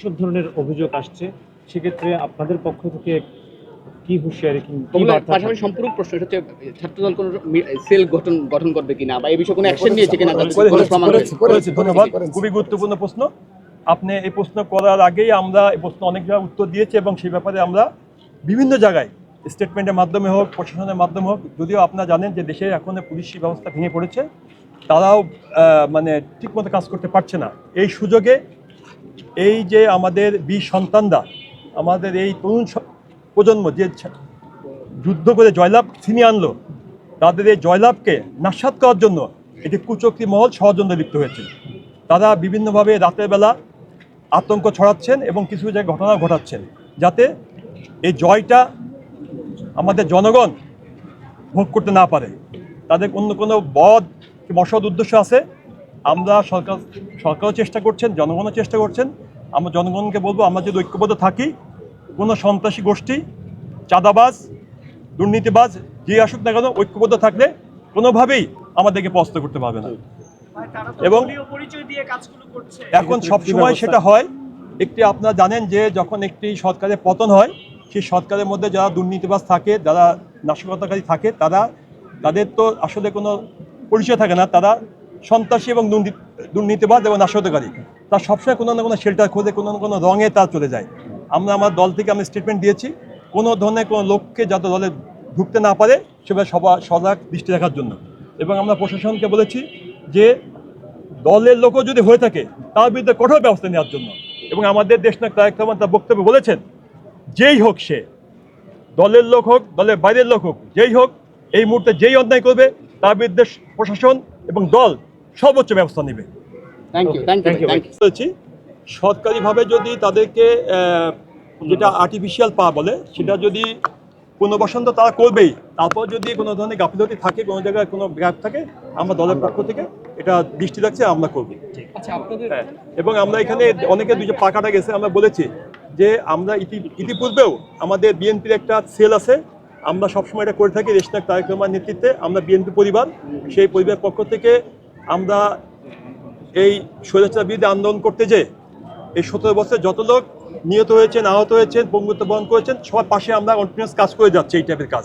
সব ধরনের অভিযোগ আসছে সেক্ষেত্রে আপনাদের পক্ষ থেকে কি হুঁশিয়ারি পাশাপাশি সম্পূর্ণ প্রশ্ন হচ্ছে ছাত্রদল কোনো সেল গঠন গঠন করবে কিনা বা এই বিষয়ে কোনো অ্যাকশন নিয়েছে কিনা ধন্যবাদ। খুবই গুরুত্বপূর্ণ প্রশ্ন। আপনি এই প্রশ্ন করার আগেই আমরা এই প্রশ্ন অনেক জায়গায় উত্তর দিয়েছি এবং সেই ব্যাপারে আমরা বিভিন্ন জায়গায় স্টেটমেন্টের মাধ্যমে হোক প্রশাসনের মাধ্যমে হোক যদিও আপনারা জানেন যে দেশে এখন পুলিশি ব্যবস্থা ভেঙে পড়েছে তারাও আহ, মানে ঠিকমতো কাজ করতে পারছে না। এই সুযোগে এই যে আমাদের বীর সন্তানরা, আমাদের এই তরুণ প্রজন্ম যে যুদ্ধ করে জয়লাভ ছিনিয়ে আনলো, তাদের এই জয়লাভকে নাস্বাত করার জন্য এটি কুচক্রি মহল ষড়যন্ত্রে লিপ্ত হয়েছে তারা বিভিন্নভাবে রাতের বেলা আতঙ্ক ছড়াচ্ছেন এবং কিছু জায়গায় ঘটনা ঘটাচ্ছেন, যাতে এই জয়টা আমাদের জনগণ ভোগ করতে না পারে। তাদের অন্য কোনো বদ কি মসদ উদ্দেশ্য আছে? আমরা সরকার, সরকারও চেষ্টা করছেন, জনগণও চেষ্টা করছেন। আমরা জনগণকে বলব আমরা যদি ঐক্যবদ্ধ থাকি কোনো সন্ত্রাসী গোষ্ঠী চাঁদাবাজ দুর্নীতিবাজ যে আসুক না কেন ঐক্যবদ্ধ থাকলে কোনোভাবেই আমাদেরকে পস্ত করতে পারবে না। এবং পরিচয় দিয়ে কাজগুলো করছে। এখন সব সময় সেটা হয় একটি আপনারা জানেন যে যখন একটি সরকারের পতন হয় সেই সরকারের মধ্যে যারা দুর্নীতিবাজ থাকে যারা নাশকতাকারী থাকে তারা তাদের তো আসলে কোনো পরিচয় থাকে না তারা সন্ত্রাসী এবং দুর্নীতি দুর্নীতিবাজ এবং নাশকতাকারী। তার সবসময় কোনো না কোনো শেল্টার খোঁজে, কোনো না কোনো রঙে তার চলে যায়। আমরা আমার দল থেকে আমি স্টেটমেন্ট দিয়েছি, কোনো ধরনের কোনো লোককে যাতে দলে ঢুকতে না পারে, সেভাবে সবার সজাগ দৃষ্টি রাখার জন্য। এবং আমরা প্রশাসনকে বলেছি যে, দলের লোকও যদি হয়ে থাকে, তার বিরুদ্ধে কঠোর ব্যবস্থা নেওয়ার জন্য। এবং আমাদের দেশ নায়ক তারেক রহমান তার বক্তব্যে বলেছেন, যেই হোক সে, দলের লোক হোক, দলের বাইরের লোক হোক, যেই হোক, এই মুহূর্তে যেই অন্যায় করবে, তার বিরুদ্ধে প্রশাসন এবং দল সর্বোচ্চ ব্যবস্থা নেবে। Thank you thank you thank you বলেছি সরকারিভাবে যদি তাদেরকে যেটা আর্টিফিশিয়াল পা বলে সেটা যদি পুনর্বাসন তো তারা করবেই তারপর যদি কোনো ধরনের গাফিলতি থাকে কোনো জায়গায় কোনো গ্যাপ থাকে আমরা দলের পক্ষ থেকে এটা দৃষ্টি রাখছে আমরা করব। আচ্ছা আপনাদের হ্যাঁ, এবং আমরা এখানে অনেকে দুই যে পাকাটা গেছে আমরা বলেছি যে আমরা ইতি- ইতিপূর্বেও আমাদের বিএনপির একটা সেল আছে আমরা সবসময় এটা করে থাকি রেশনাক তারেক রহমান নেতৃত্বে আমরা বিএনপি পরিবার সেই পরিবারের পক্ষ থেকে আমরা এই স্বৈরাচার বিরুদ্ধে আন্দোলন করতে যে এই সতেরো বছরে যত লোক নিহত হয়েছেন, আহত হয়েছেন পঙ্গুত্ব বহন করেছেন, সবার পাশে আমরা কন্টিনিউস কাজ করে যাচ্ছি এই টাইপের কাজ।